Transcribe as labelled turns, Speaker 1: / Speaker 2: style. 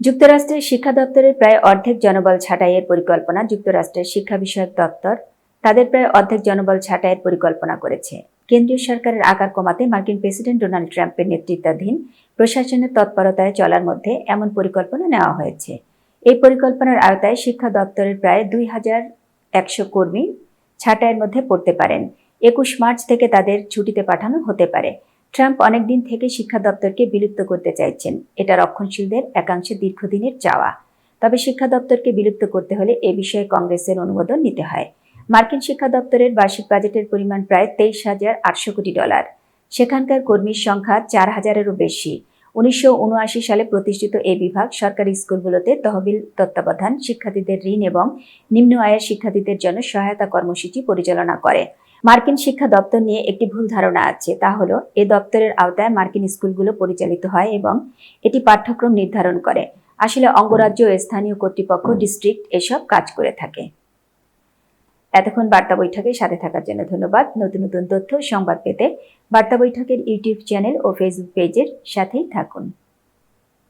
Speaker 1: যুক্তরাষ্ট্রের শিক্ষা দপ্তরের প্রায় অর্ধেক জনবল ছাঁটাইয়ের পরিকল্পনা যুক্তরাষ্ট্রের শিক্ষা বিষয়ক দপ্তর তাদের প্রায় অর্ধেক জনবল ছাঁটাইয়ের পরিকল্পনা করেছে। কেন্দ্রীয় সরকারের আকার কমাতে মার্কিন প্রেসিডেন্ট ডোনাল্ড ট্রাম্পের নেতৃত্বাধীন প্রশাসনের তৎপরতায় চলার মধ্যে এমন পরিকল্পনা নেওয়া হয়েছে। এই পরিকল্পনার আওতায় শিক্ষা দপ্তরের প্রায় দুই হাজার একশো কর্মী ছাঁটাইয়ের মধ্যে পড়তে পারেন। একুশ মার্চ থেকে তাদের ছুটিতে পাঠানো হতে পারে। ট্রাম্প অনেকদিন থেকে শিক্ষা দপ্তরকে বিলুপ্ত করতে চাইছেন। এটা রক্ষণশীলদের একাংশে দীর্ঘদিনের চাওয়া। তবে শিক্ষা দপ্তরকে বিলুপ্ত করতে হলে এ বিষয়ে কংগ্রেসের অনুমোদন নিতে হয়। মার্কিন শিক্ষা দপ্তরের বার্ষিক বাজেটের পরিমাণ প্রায় তেইশ হাজার আটশো কোটি ডলার। সেখানকার কর্মীর সংখ্যা চার হাজারেরও বেশি। উনিশশো উনআশি সালে প্রতিষ্ঠিত এই বিভাগ সরকারি স্কুলগুলোতে তহবিল তত্ত্বাবধান শিক্ষার্থীদের ঋণ এবং নিম্ন আয়ের শিক্ষার্থীদের জন্য সহায়তা কর্মসূচি পরিচালনা করে। মার্কিন শিক্ষা দপ্তর নিয়ে একটি ভুল ধারণা আছে। তা হলো, এ দপ্তরের আওতায় মার্কিন স্কুলগুলো পরিচালিত হয় এবং এটি পাঠ্যক্রম নির্ধারণ করে। আসলে অঙ্গরাজ্য স্থানীয় কর্তৃপক্ষ ডিস্ট্রিক্ট এসব কাজ করে থাকে। এতক্ষণ বার্তা বৈঠকের সাথে থাকার জন্য ধন্যবাদ। নতুন নতুন তথ্য সংবাদ পেতে বার্তা বৈঠকের ইউটিউব চ্যানেল ও ফেসবুক পেজের সাথেই থাকুন।